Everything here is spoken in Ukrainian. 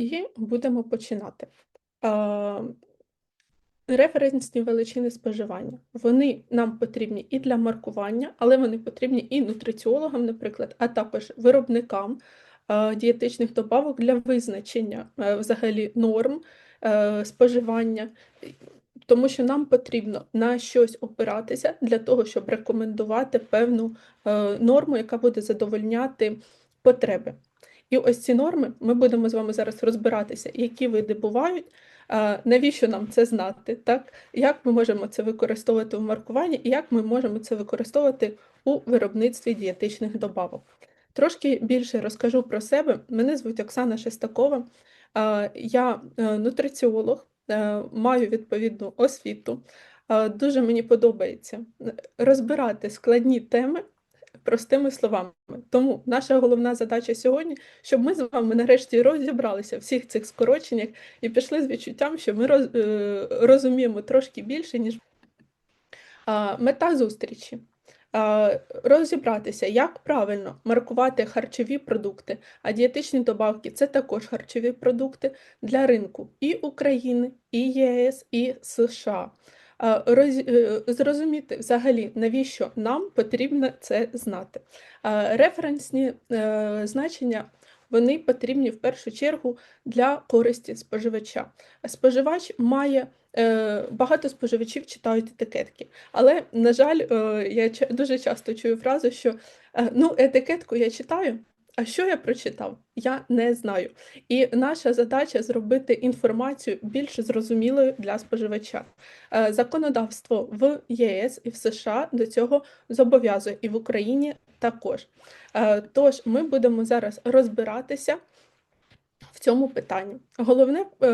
І будемо починати. Референсні величини споживання. Вони нам потрібні і для маркування, але вони потрібні і нутриціологам, наприклад, а також виробникам дієтичних добавок для визначення е, взагалі норм е, споживання. Тому що нам потрібно на щось опиратися для того, щоб рекомендувати певну е, норму, яка буде задовольняти потреби. І ось ці норми ми будемо з вами зараз розбиратися, які види бувають, навіщо нам це знати, так? Як ми можемо це використовувати в маркуванні, і як ми можемо це використовувати у виробництві дієтичних добавок. Трошки більше розкажу про себе. Мене звуть Оксана Шестакова. Я е, нутриціолог, е, маю відповідну освіту. Дуже мені подобається е, розбирати складні теми простими словами. Тому наша головна задача сьогодні, щоб ми з вами нарешті розібралися в всіх цих скороченнях і пішли з відчуттям, що ми роз, е, розуміємо трошки більше, ніж а, мета зустрічі. Розібратися, як правильно маркувати харчові продукти, а дієтичні добавки це також харчові продукти для ринку і України, і ЄС, і США. Роз- е, Зрозуміти взагалі, навіщо нам потрібно це знати. Референсні е, значення вони потрібні в першу чергу для користі споживача. Споживач має е, багато споживачів читають етикетки, але, на жаль, я дуже часто чую фразу, що ну, етикетку я читаю. А що я прочитав? Я не знаю. І наша задача зробити інформацію більш зрозумілою для споживача. Е, Законодавство в ЄС і в США до цього зобов'язує, і в Україні також. Е, Тож ми будемо зараз розбиратися в цьому питанні. Головне е,